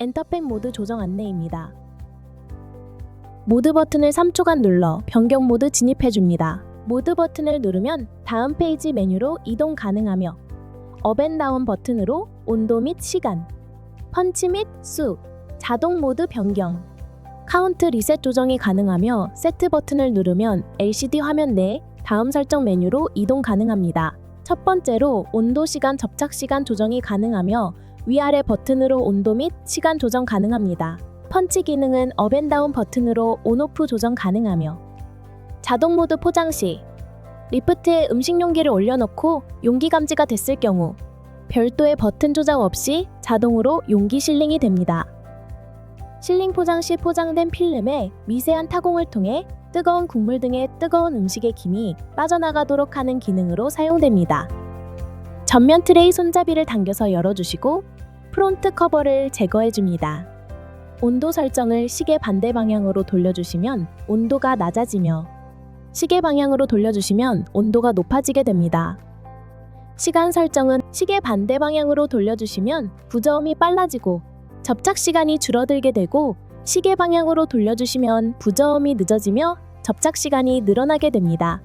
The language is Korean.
엔터팩 모드 조정 안내입니다. 모드 버튼을 3초간 눌러 변경 모드 진입해 줍니다. 모드 버튼을 누르면 다음 페이지 메뉴로 이동 가능하며 업앤다운 버튼으로 온도 및 시간, 펀치 및 수, 자동 모드 변경, 카운트 리셋 조정이 가능하며 세트 버튼을 누르면 LCD 화면 내 다음 설정 메뉴로 이동 가능합니다. 첫 번째로 온도 시간 접착 시간 조정이 가능하며 위아래 버튼으로 온도 및 시간 조정 가능합니다. 펀치 기능은 업앤다운 버튼으로 온오프 조정 가능하며 자동 모드 포장 시 리프트에 음식 용기를 올려놓고 용기 감지가 됐을 경우 별도의 버튼 조작 없이 자동으로 용기 실링이 됩니다. 실링 포장 시 포장된 필름에 미세한 타공을 통해 뜨거운 국물 등의 뜨거운 음식의 김이 빠져나가도록 하는 기능으로 사용됩니다. 전면 트레이 손잡이를 당겨서 열어주시고 프론트 커버를 제거해줍니다. 온도 설정을 시계 반대 방향으로 돌려주시면 온도가 낮아지며 시계 방향으로 돌려주시면 온도가 높아지게 됩니다. 시간 설정은 시계 반대 방향으로 돌려주시면 부저음이 빨라지고 접착 시간이 줄어들게 되고 시계 방향으로 돌려주시면 부저음이 늦어지며 접착 시간이 늘어나게 됩니다.